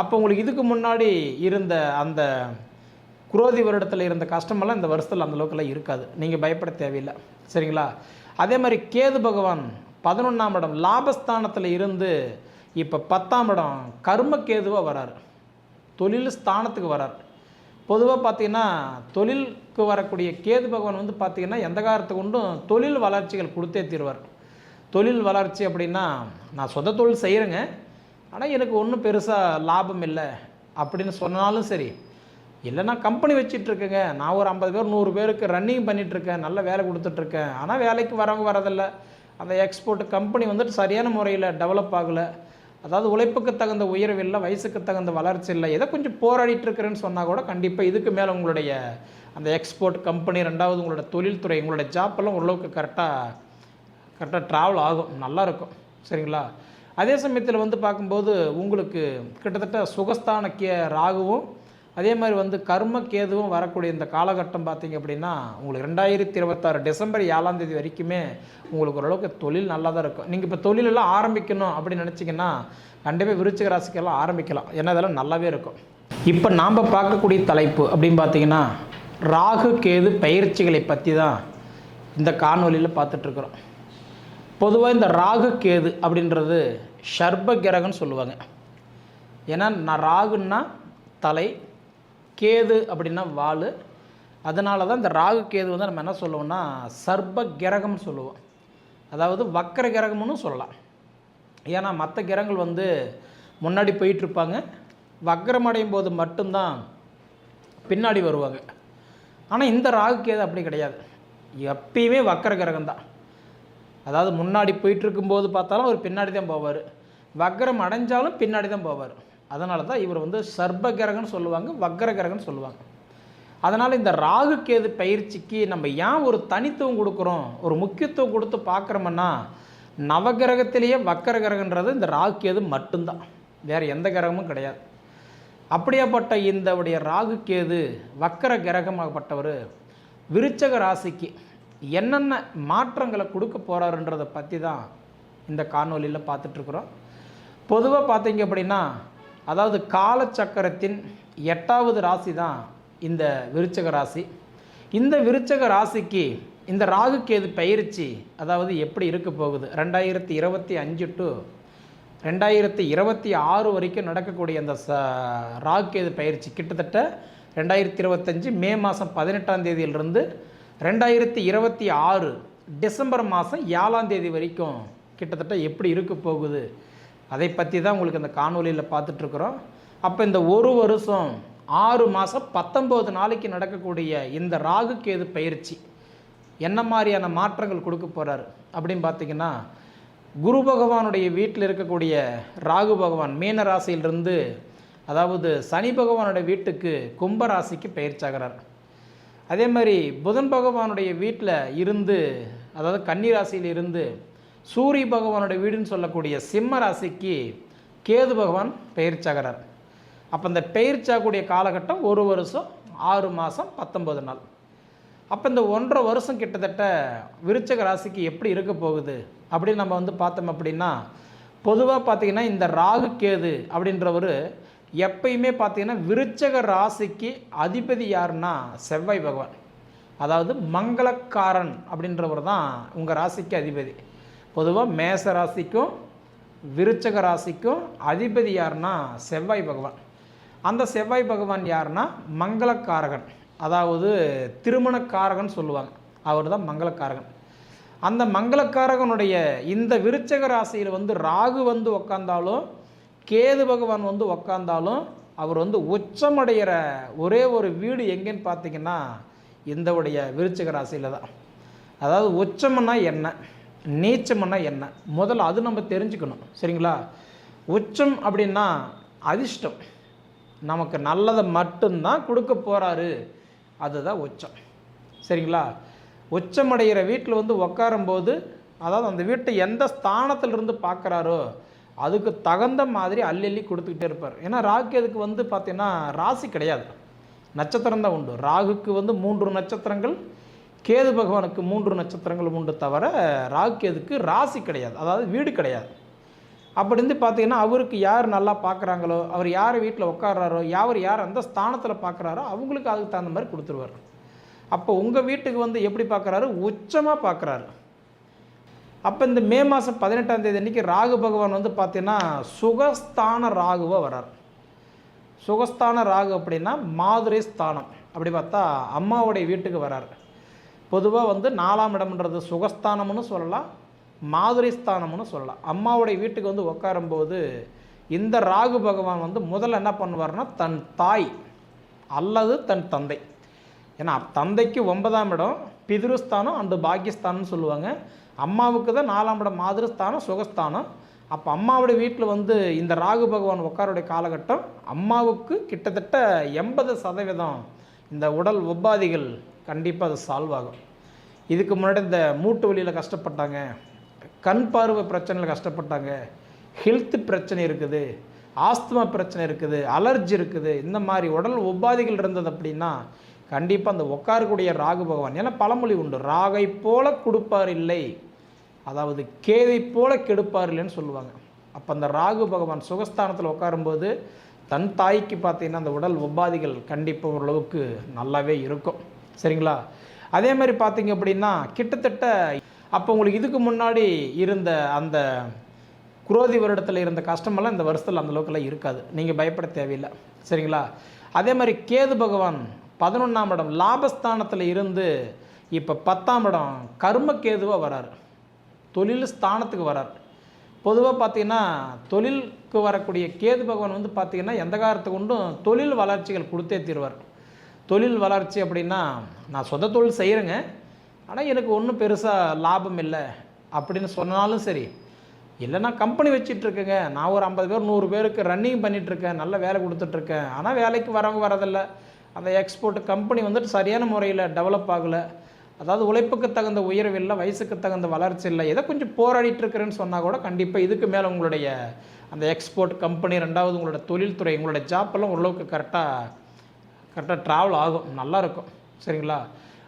அப்போ உங்களுக்கு இதுக்கு முன்னாடி இருந்த அந்த குரோதி வருடத்தில் இருந்த கஷ்டமெல்லாம் இந்த வருஷத்தில் அந்த அளவுக்குலாம் இருக்காது. நீங்கள் பயப்பட தேவையில்லை. சரிங்களா? அதே மாதிரி கேது பகவான் பதினொன்றாம் இடம் லாபஸ்தானத்தில் இருந்து இப்போ பத்தாம் இடம் கர்ம கேதுவாக வராரு. தொழில் ஸ்தானத்துக்கு வரார். பொதுவாக பார்த்தீங்கன்னா தொழிலுக்கு வரக்கூடிய கேது பகவான் வந்து பார்த்திங்கன்னா எந்த காலத்துக்கு கொண்டும் தொழில் வளர்ச்சிகள் கொடுத்தே தீர்வார். தொழில் வளர்ச்சி அப்படின்னா நான் சொந்த தொழில் செய்கிறேங்க ஆனால் எனக்கு ஒன்றும் பெருசாக லாபம் இல்லை அப்படின்னு சொன்னாலும் சரி. இல்லை நான் கம்பெனி வச்சிட்ருக்கேங்க நான் ஒரு ஐம்பது பேர் நூறு பேருக்கு ரன்னிங் பண்ணிகிட்ருக்கேன் நல்ல வேலை கொடுத்துட்ருக்கேன் ஆனால் வேலைக்கு வரவங்க வரதில்லை. அந்த எக்ஸ்போர்ட் கம்பெனி வந்துட்டு சரியான முறையில் டெவலப் ஆகலை. அதாவது உழைப்புக்கு தகுந்த உயர்வு இல்லை வயசுக்கு தகுந்த வளர்ச்சி இல்லை. எதை கொஞ்சம் போராடிட்டு இருக்கிறேன்னு சொன்னால் கூட கண்டிப்பாக இதுக்கு மேலே உங்களுடைய அந்த எக்ஸ்போர்ட் கம்பெனி ரெண்டாவது உங்களோட தொழில்துறை உங்களோட ஜாப்பெல்லாம் ஓரளவுக்கு கரெக்டாக கரெக்டாக ட்ராவல் ஆகும். நல்லா இருக்கும். சரிங்களா? அதே சமயத்தில் வந்து பார்க்கும்போது உங்களுக்கு கிட்டத்தட்ட சுகஸ்தான கே ராகுவும் அதே மாதிரி வந்து கர்ம கேதுவும் வரக்கூடிய இந்த காலகட்டம் பார்த்தீங்க அப்படின்னா உங்களுக்கு ரெண்டாயிரத்தி இருபத்தாறு டிசம்பர் ஏழாம் தேதி வரைக்குமே உங்களுக்கு ஓரளவுக்கு தொழில் நல்லா தான் இருக்கும். நீங்கள் இப்போ தொழிலெல்லாம் ஆரம்பிக்கணும் அப்படின்னு நினச்சிங்கன்னா கண்டிப்பாக விருச்சிக ராசிக்கெல்லாம் ஆரம்பிக்கலாம். ஏன்னா இதெல்லாம் நல்லாவே இருக்கும். இப்போ நாம் பார்க்கக்கூடிய தலைப்பு அப்படின்னு பார்த்தீங்கன்னா ராகு கேது பயிற்சிகளை பற்றி தான் இந்த காணொலியில் பார்த்துட்ருக்குறோம் பொதுவாக இந்த ராகு கேது அப்படின்றது ஷர்ப கிரகம்னு சொல்லுவாங்க. ஏன்னா நான் ராகுன்னா தலை கேது அப்படின்னா வால். அதனால தான் இந்த ராகு கேது வந்து நம்ம என்ன சொல்லுவோம்னா சர்ப கிரகம்னு சொல்லுவோம். அதாவது வக்கர கிரகம்னு சொல்லலாம். ஏன்னா மற்ற கிரகங்கள் வந்து முன்னாடி போயிட்டுருப்பாங்க. வக்கரம் அடையும் போது மட்டும்தான் பின்னாடி வருவாங்க. ஆனால் இந்த ராகு கேது அப்படி கிடையாது. எப்பயுமே வக்கர கிரகம் தான் அதாவது முன்னாடி போயிட்டு இருக்கும்போது பார்த்தாலும் அவர் பின்னாடி தான் போவார். வக்கரம் அடைஞ்சாலும் பின்னாடி தான் போவார். அதனால தான் இவர் வந்து சர்ப கிரகம்னு சொல்லுவாங்க வக்கர கிரகம்னு சொல்லுவாங்க. அதனால் இந்த ராகு கேது பயிற்சிக்கு நம்ம ஏன் ஒரு தனித்துவம் கொடுக்குறோம் ஒரு முக்கியத்துவம் கொடுத்து பார்க்குறோம்னா நவகிரகத்திலேயே வக்கர கிரகன்றது இந்த ராகு கேது மட்டும்தான். வேறு எந்த கிரகமும் கிடையாது. அப்படியாப்பட்ட இந்த உடைய ராகு கேது வக்கர கிரகமாகப்பட்டவர் விருச்சக ராசிக்கு என்னென்ன மாற்றங்களை கொடுக்க போகிறாருன்றதை பற்றி தான் இந்த காணொலியில் பார்த்துட்ருக்குறோம். பொதுவாக பார்த்தீங்க அப்படின்னா அதாவது காலச்சக்கரத்தின் எட்டாவது ராசி தான் இந்த விருச்சக ராசி. இந்த விருச்சக ராசிக்கு இந்த ராகு கேது பயிற்சி அதாவது எப்படி இருக்க போகுது? ரெண்டாயிரத்தி இருபத்தி அஞ்சு டு ரெண்டாயிரத்தி இருபத்தி ஆறு வரைக்கும் நடக்கக்கூடிய அந்த ச ராகு கேது பயிற்சி கிட்டத்தட்ட ரெண்டாயிரத்தி இருபத்தஞ்சு மே மாதம் பதினெட்டாம் தேதியிலிருந்து ரெண்டாயிரத்தி இருபத்தி ஆறு டிசம்பர் மாதம் ஏழாம் தேதி வரைக்கும் கிட்டத்தட்ட எப்படி இருக்க போகுது? அதை பற்றி தான் உங்களுக்கு இந்த காணொலியில் பார்த்துட்ருக்குறோம். அப்போ இந்த ஒரு வருஷம் ஆறு மாதம் பத்தொம்போது நாளைக்கு நடக்கக்கூடிய இந்த ராகு கேது பயிற்சி என்ன மாதிரியான மாற்றங்கள் கொடுக்க போகிறாரு அப்படின்னு பார்த்தீங்கன்னா குரு பகவானுடைய வீட்டில் இருக்கக்கூடிய ராகு பகவான் மீன ராசியிலிருந்து அதாவது சனி பகவானுடைய வீட்டுக்கு கும்ப ராசிக்கு பயிற்சியாகிறார் அதே மாதிரி புதன் பகவானுடைய வீட்டில் இருந்து அதாவது கன்னிராசியில் இருந்து சூரிய பகவானுடைய வீடுன்னு சொல்லக்கூடிய சிம்ம ராசிக்கு கேது பகவான் பெயர்ச்சாகிறார் அப்போ இந்த பெயர்ச்சாகக்கூடிய காலகட்டம் ஒரு வருஷம் ஆறு மாதம் பத்தொம்பது நாள். அப்போ இந்த ஒன்றரை வருஷம் கிட்டத்தட்ட விருச்சக ராசிக்கு எப்படி இருக்க போகுது அப்படின்னு நம்ம வந்து பார்த்தோம் அப்படின்னா பொதுவாக பார்த்திங்கன்னா இந்த ராகு கேது அப்படின்றவர் எப்பயுமே பார்த்தீங்கன்னா விருச்சக ராசிக்கு அதிபதி யாருன்னா செவ்வாய் பகவான். அதாவது மங்களக்காரன் அப்படின்றவர் தான் உங்கள் ராசிக்கு அதிபதி. பொதுவாக மேச ராசிக்கும் விருச்சக ராசிக்கும் அதிபதி யாருன்னா செவ்வாய் பகவான். அந்த செவ்வாய் பகவான் யாருன்னா மங்களக்காரகன். அதாவது திருமணக்காரகன் சொல்லுவாங்க. அவர் தான் மங்களக்காரகன். அந்த மங்களக்காரகனுடைய இந்த விருச்சக ராசியில் வந்து ராகு வந்து உக்காந்தாலும் கேது பகவான் வந்து உக்காந்தாலும் அவர் வந்து உச்சமடைகிற ஒரே ஒரு வீடு எங்கேன்னு பார்த்தீங்கன்னா இந்த உடைய ராசியில் தான். அதாவது உச்சம்னா என்ன நீச்சம்னா என்ன? முதல்ல அது நம்ம தெரிஞ்சுக்கணும். சரிங்களா? உச்சம் அப்படின்னா அதிர்ஷ்டம். நமக்கு நல்லதை மட்டும்தான் கொடுக்க போகிறாரு அதுதான் உச்சம். சரிங்களா? உச்சமடைகிற வீட்டில் வந்து உட்காரும்போது அதாவது அந்த வீட்டை எந்த ஸ்தானத்திலிருந்து பார்க்குறாரோ அதுக்கு தகுந்த மாதிரி அள்ளி அள்ளி கொடுத்துக்கிட்டே இருப்பார். ஏன்னா ராகுக்கு வந்து பார்த்தீங்கன்னா ராசி கிடையாது. நட்சத்திரம் தான் உண்டு. ராகுக்கு வந்து மூன்று நட்சத்திரங்கள் கேது பகவானுக்கு மூன்று நட்சத்திரங்கள் உண்டு தவிர ராகுக்கேதுக்கு ராசி கிடையாது. அதாவது வீடு கிடையாது. அப்படி இருந்து பார்த்தீங்கன்னா அவருக்கு யார் நல்லா பார்க்குறாங்களோ அவர் யார் வீட்டில் உட்கார்றாரோ யார் யார் அந்த ஸ்தானத்தில் பார்க்குறாரோ அவங்களுக்கு அதுக்கு தகுந்த மாதிரி கொடுத்துருவார். அப்போ உங்கள் வீட்டுக்கு வந்து எப்படி பார்க்குறாரு உச்சமாக பார்க்குறாரு அப்போ இந்த மே மாதம் பதினெட்டாம் தேதி அன்றைக்கி ராகு பகவான் வந்து பார்த்தீங்கன்னா சுகஸ்தான ராகுவாக வரார் சுகஸ்தான ராகு அப்படின்னா மாதுரை ஸ்தானம். அப்படி பார்த்தா அம்மாவுடைய வீட்டுக்கு வரார் பொதுவாக வந்து நாலாம் இடம்ன்றது சுகஸ்தானம்னு சொல்லலாம் மாதுரை ஸ்தானம்னு சொல்லலாம். அம்மாவுடைய வீட்டுக்கு வந்து உட்காரும்போது இந்த ராகு பகவான் வந்து முதல்ல என்ன பண்ணுவார்னா தன் தாய் அல்லது தன் தந்தை. ஏன்னா தந்தைக்கு ஒன்பதாம் இடம் பிதிருஸ்தானம் அண்டு பாக்கியஸ்தானம்னு சொல்லுவாங்க. அம்மாவுக்கு தான் நாலாம் இடம் மாதிரஸ்தானம் சுகஸ்தானம். அப்போ அம்மாவுடைய வீட்டில் வந்து இந்த ராகு பகவான் உட்காருடைய காலகட்டம் அம்மாவுக்கு கிட்டத்தட்ட எண்பது சதவீதம் இந்த உடல் உபாதிகள் கண்டிப்பாக அது சால்வ் ஆகும். இதுக்கு முன்னாடி இந்த மூட்டு வலியில் கஷ்டப்பட்டாங்க கண் பார்வை பிரச்சனையில் கஷ்டப்பட்டாங்க ஹெல்த் பிரச்சனை இருக்குது ஆஸ்துமா பிரச்சனை இருக்குது அலர்ஜி இருக்குது. இந்த மாதிரி உடல் உபாதிகள் இருந்தது அப்படின்னா கண்டிப்பாக அந்த உட்காரக்கூடிய ராகு பகவான். ஏன்னா பழமொழி உண்டு. ராகை போல கொடுப்பார் இல்லை. அதாவது கேதை போல கெடுப்பார் இல்லைன்னு சொல்லுவாங்க. அப்போ அந்த ராகு பகவான் சுகஸ்தானத்தில் உட்காரும்போது தன் தாய்க்கு பார்த்தீங்கன்னா அந்த உடல் உபாதிகள் கண்டிப்பாக ஓரளவுக்கு நல்லாவே இருக்கும். சரிங்களா? அதே மாதிரி பார்த்தீங்க அப்படின்னா கிட்டத்தட்ட அப்போ உங்களுக்கு இதுக்கு முன்னாடி இருந்த அந்த குரோதி வருடத்தில் இருந்த கஷ்டமெல்லாம் இந்த வருஷத்தில் அந்த அளவுக்குலாம் இருக்காது. நீங்கள் பயப்பட தேவையில்லை. சரிங்களா? அதே மாதிரி கேது பகவான் பதினொன்றாம் இடம் லாபஸ்தானத்தில் இருந்து இப்போ பத்தாம் இடம் கர்ம கேதுவாக வரார். தொழில் ஸ்தானத்துக்கு வரார். பொதுவாக பார்த்தீங்கன்னா தொழிலுக்கு வரக்கூடிய கேது பகவான் வந்து பார்த்திங்கன்னா எந்த காலத்துக்கு கொண்டும் தொழில் வளர்ச்சிகள் கொடுத்தே தீர்வார். தொழில் வளர்ச்சி அப்படின்னா நான் சொந்த தொழில் செய்கிறேங்க ஆனால் எனக்கு ஒன்றும் பெருசாக லாபம் இல்லை அப்படின்னு சொன்னாலும் சரி. இல்லை நான் கம்பெனி வச்சிட்ருக்கேங்க நான் ஒரு ஐம்பது பேர் நூறு பேருக்கு ரன்னிங் பண்ணிகிட்ருக்கேன் நல்ல வேலை கொடுத்துட்ருக்கேன் ஆனால் வேலைக்கு வரவங்க வரதில்லை. அந்த எக்ஸ்போர்ட் கம்பெனி வந்துட்டு சரியான முறையில் டெவலப் ஆகலை. அதாவது உழைப்புக்கு தகுந்த உயர்வு இல்லை வயசுக்கு தகுந்த வளர்ச்சி இல்லை. எதை கொஞ்சம் போராடிட்டு இருக்கிறேன்னு சொன்னால் கூட கண்டிப்பாக இதுக்கு மேலே உங்களுடைய அந்த எக்ஸ்போர்ட் கம்பெனி ரெண்டாவது உங்களோட தொழில்துறை உங்களோட ஜாப்பெல்லாம் ஓரளவுக்கு கரெக்டாக கரெக்டாக ட்ராவல் ஆகும். நல்லா இருக்கும். சரிங்களா?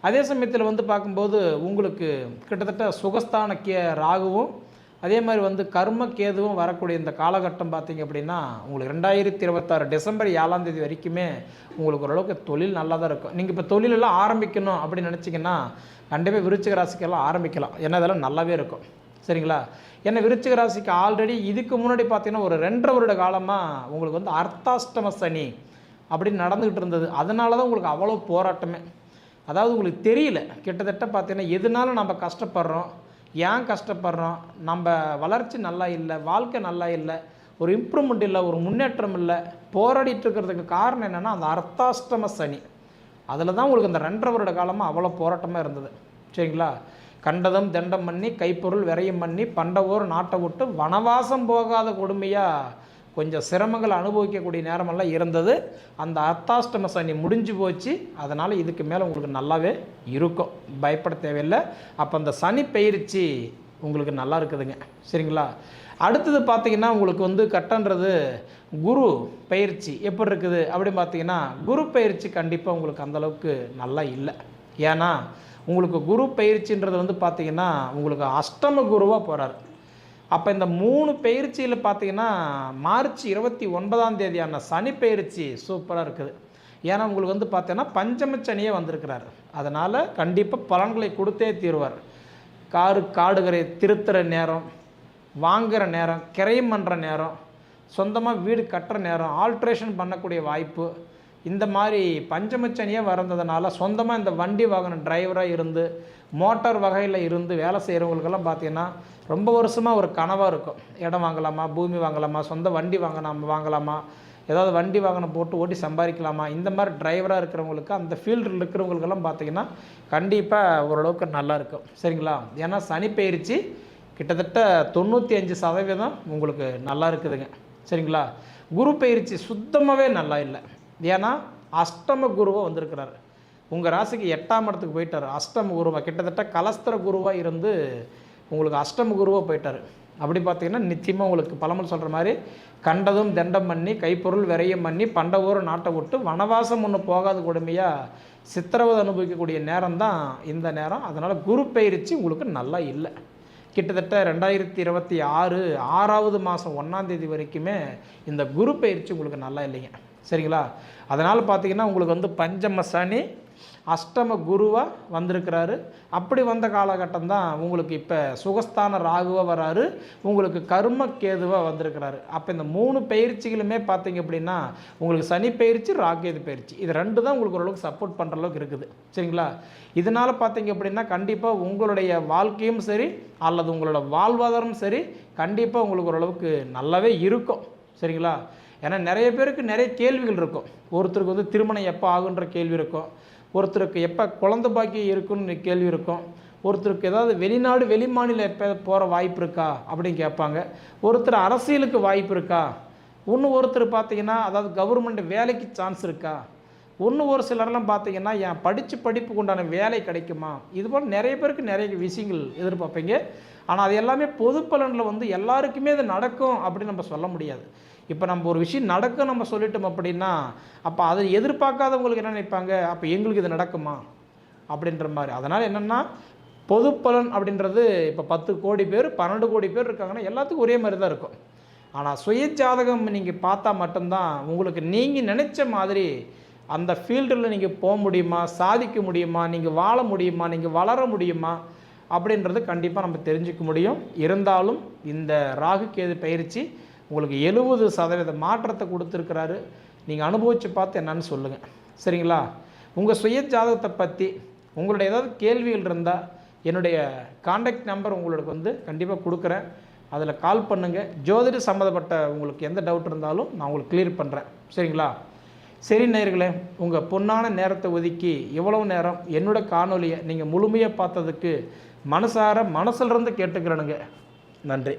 அதே சமயத்தில் வந்து பார்க்கும்போது உங்களுக்கு கிட்டத்தட்ட சுகஸ்தான கே ராகுவும் அதே மாதிரி வந்து கர்ம கேதுவும் வரக்கூடிய இந்த காலகட்டம் பார்த்தீங்க அப்படின்னா உங்களுக்கு ரெண்டாயிரத்தி இருபத்தாறு டிசம்பர் ஏழாம் தேதி வரைக்குமே உங்களுக்கு ஓரளவுக்கு தொழில் நல்லா தான் இருக்கும். நீங்கள் இப்போ தொழிலெல்லாம் ஆரம்பிக்கணும் அப்படின்னு நினச்சிங்கன்னா கண்டிப்பாக விருச்சிக ராசிக்கெல்லாம் ஆரம்பிக்கலாம். ஏன்னா இதெல்லாம் நல்லாவே இருக்கும். சரிங்களா? ஏன்னா விருச்சிக ராசிக்கு ஆல்ரெடி இதுக்கு முன்னாடி பார்த்தீங்கன்னா ஒரு ரெண்டரை வருட காலமாக உங்களுக்கு வந்து அர்த்தாஷ்டம சனி அப்படின்னு நடந்துக்கிட்டு இருந்தது. அதனால தான் உங்களுக்கு அவ்வளோ போராட்டமே. அதாவது உங்களுக்கு தெரியல. கிட்டத்தட்ட பார்த்தீங்கன்னா எதுனாலும் நம்ம கஷ்டப்படுறோம். ஏன் கஷ்டப்படுறோம்? நம்ம வளர்ச்சி நல்லா இல்லை வாழ்க்கை நல்லா இல்லை ஒரு இம்ப்ரூவ்மெண்ட் இல்லை ஒரு முன்னேற்றம் இல்லை போராடிட்டு இருக்கிறதுக்கு காரணம் என்னென்னா அந்த அர்த்தாஷ்டம சனி. அதில் தான் உங்களுக்கு இந்த ரெண்டரை வருட காலமாக அவ்வளோ போராட்டமாக இருந்தது. சரிங்களா? கண்டதம் தண்டம் பண்ணி கைப்பொருள் விரையும் பண்ணி பண்டவோர் நாட்டை விட்டு வனவாசம் போகாத கொடுமையாக கொஞ்சம் சிரமங்களை அனுபவிக்கக்கூடிய நேரமெல்லாம் இருந்தது. அந்த அர்த்தாஷ்டம சனி முடிஞ்சு போச்சு. அதனால் இதுக்கு மேலே உங்களுக்கு நல்லாவே இருக்கும். பயப்பட தேவையில்லை. அப்போ அந்த சனி பயிற்சி உங்களுக்கு நல்லா இருக்குதுங்க. சரிங்களா? அடுத்தது பார்த்தீங்கன்னா உங்களுக்கு வந்து கட்டன்றது குரு பயிற்சி எப்படி இருக்குது? அப்படின்னு பார்த்தீங்கன்னா குரு பயிற்சி கண்டிப்பாக உங்களுக்கு அந்தளவுக்கு நல்லா இல்லை. ஏன்னா உங்களுக்கு குரு பயிற்சின்றது வந்து பார்த்திங்கன்னா உங்களுக்கு அஷ்டம குருவாக போகிறார் அப்போ இந்த மூணு பயிற்சியில் பார்த்தீங்கன்னா மார்ச் இருபத்தி ஒன்பதாம் தேதியான சனி பயிற்சி சூப்பராக இருக்குது. ஏன்னா உங்களுக்கு வந்து பார்த்தீங்கன்னா பஞ்சமச்சனியே வந்திருக்கிறார். அதனால் கண்டிப்பாக பலன்களை கொடுத்தே தீர்வார். காரு காடுகிற திருத்துற நேரம் வாங்குகிற நேரம் கிரையம் பண்ணுற நேரம் சொந்தமாக வீடு கட்டுற நேரம் ஆல்ட்ரேஷன் பண்ணக்கூடிய வாய்ப்பு இந்த மாதிரி பஞ்சமச்சனியே வரந்ததுனால சொந்தமாக இந்த வண்டி வாகனம் டிரைவராக இருந்து மோட்டார் வகையில் இருந்து வேலை செய்கிறவங்களுக்கெல்லாம் பார்த்தீங்கன்னா ரொம்ப வருஷமாக ஒரு கனவாக இருக்கும். இடம் வாங்கலாமா பூமி வாங்கலாமா சொந்த வண்டி வாங்கலாம் வாங்கலாமா ஏதாவது வண்டி வாகனம் போட்டு ஓட்டி சம்பாதிக்கலாமா இந்த மாதிரி டிரைவராக இருக்கிறவங்களுக்கு அந்த ஃபீல்டில் இருக்கிறவங்களுக்கெல்லாம் பார்த்தீங்கன்னா கண்டிப்பாக ஓரளவுக்கு நல்லாயிருக்கும் சரிங்களா? ஏன்னா சனி பயிற்சி கிட்டத்தட்ட தொண்ணூற்றி அஞ்சு சதவீதம் உங்களுக்கு நல்லா இருக்குதுங்க. சரிங்களா? குரு பயிற்சி சுத்தமாகவே நல்லா இல்லை. ஏன்னா அஷ்டம குருவாக வந்திருக்கிறார். உங்கள் ராசிக்கு எட்டாம் இடத்துக்கு போயிட்டார். அஷ்டம குருவாக கிட்டத்தட்ட கலஸ்திர குருவாக இருந்து உங்களுக்கு அஷ்டம குருவாக போயிட்டார். அப்படி பார்த்தீங்கன்னா நிச்சயமாக உங்களுக்கு பழமல் சொல்கிற மாதிரி கண்டதும் தண்டம் பண்ணி கைப்பொருள் விரையும் பண்ணி பண்டவோர் நாட்டை விட்டு வனவாசம் ஒன்று போகாத கொடுமையாக சித்திரவதை அனுபவிக்கக்கூடிய நேரம் தான் இந்த நேரம். அதனால் குரு பயிற்சி உங்களுக்கு நல்லா இல்லை. கிட்டத்தட்ட ரெண்டாயிரத்தி இருபத்தி ஆறு ஆறாவது மாதம் ஒன்றாந்தேதி வரைக்குமே இந்த குரு பயிற்சி உங்களுக்கு நல்லா இல்லைங்க. சரிங்களா? அதனால் பார்த்தீங்கன்னா உங்களுக்கு வந்து பஞ்சம சனி அஷ்டம குருவாக வந்திருக்கிறாரு. அப்படி வந்த காலகட்டம் தான் உங்களுக்கு இப்போ சுகஸ்தான ராகுவாக வராரு. உங்களுக்கு கர்ம கேதுவாக வந்திருக்கிறாரு. அப்போ இந்த மூணு பயிற்சிகளுமே பார்த்தீங்க அப்படின்னா உங்களுக்கு சனி பயிற்சி ராகேது பயிற்சி. இது ரெண்டு தான் உங்களுக்கு ஓரளவுக்கு சப்போர்ட் பண்ணுற அளவுக்கு இருக்குது. சரிங்களா? இதனால் பார்த்தீங்க அப்படின்னா கண்டிப்பாக உங்களுடைய வாழ்க்கையும் சரி அல்லது உங்களோட வாழ்வாதாரமும் சரி கண்டிப்பாக உங்களுக்கு ஓரளவுக்கு நல்லாவே இருக்கும். சரிங்களா? ஏன்னா நிறைய பேருக்கு நிறைய கேள்விகள் இருக்கும். ஒருத்தருக்கு வந்து திருமணம் எப்போ ஆகுன்ற கேள்வி இருக்கும். ஒருத்தருக்கு எப்போ குழந்த பாக்கியம் இருக்குன்னு கேள்வி இருக்கும். ஒருத்தருக்கு ஏதாவது வெளிநாடு வெளிமாநிலம் எப்போ போகிற வாய்ப்பு இருக்கா அப்படின்னு கேட்பாங்க. ஒருத்தர் அரசியலுக்கு வாய்ப்பு இருக்கா? இன்னும் ஒருத்தர் பார்த்தீங்கன்னா அதாவது கவர்மெண்ட் வேலைக்கு சான்ஸ் இருக்கா? இன்னும் ஒரு சிலர்லாம் பார்த்தீங்கன்னா என் படித்து படிப்புக்கு உண்டான வேலை கிடைக்குமா? இது போல் நிறைய பேருக்கு நிறைய விஷயங்கள் எதிர்பார்ப்பீங்க. ஆனால் அது எல்லாமே பொது பலனில் வந்து எல்லாருக்குமே அது நடக்கும் அப்படின்னு நம்ம சொல்ல முடியாது. இப்போ நம்ம ஒரு விஷயம் நடக்கும் நம்ம சொல்லிட்டோம் அப்படின்னா அப்போ அதை எதிர்பார்க்காதவங்களுக்கு என்ன நினைப்பாங்க? அப்போ எங்களுக்கு இது நடக்குமா? அப்படின்ற மாதிரி. அதனால் என்னென்னா பொதுப்பலன் அப்படின்றது இப்போ பத்து கோடி பேர் பன்னெண்டு கோடி பேர் இருக்காங்கன்னா எல்லாத்துக்கும் ஒரே மாதிரி தான் இருக்கும். ஆனால் சுய ஜாதகம் நீங்கள் பார்த்தா மட்டும்தான் உங்களுக்கு நீங்கள் நினச்ச மாதிரி அந்த ஃபீல்டில் நீங்கள் போக முடியுமா? சாதிக்க முடியுமா? நீங்கள் வாழ முடியுமா? நீங்கள் வளர முடியுமா? அப்படின்றது கண்டிப்பாக நம்ம தெரிஞ்சுக்க முடியும். இருந்தாலும் இந்த ராகு கேது பயிற்சி உங்களுக்கு எழுபது சதவீத மாற்றத்தை கொடுத்துருக்கிறாரு. நீங்கள் அனுபவித்து பார்த்து என்னன்னு சொல்லுங்கள் சரிங்களா? உங்கள் சுய ஜாதகத்தை பற்றி உங்களுடைய ஏதாவது கேள்விகள் இருந்தால் என்னுடைய காண்டாக்ட் நம்பர் உங்களுக்கு வந்து கண்டிப்பாக கொடுக்குறேன். அதில் கால் பண்ணுங்கள் ஜோதிட சம்மந்தப்பட்ட உங்களுக்கு எந்த டவுட் இருந்தாலும் நான் உங்களுக்கு கிளியர் பண்ணுறேன் சரிங்களா? சரி நேர்களே உங்கள் பொன்னான நேரத்தை ஒதுக்கி இவ்வளவு நேரம் என்னோட காணொலியை நீங்கள் முழுமையாக பார்த்ததுக்கு மனசார மனசிலிருந்து கேட்டுக்கிறனுங்க கேட்டுக்கிறேனுங்க. நன்றி.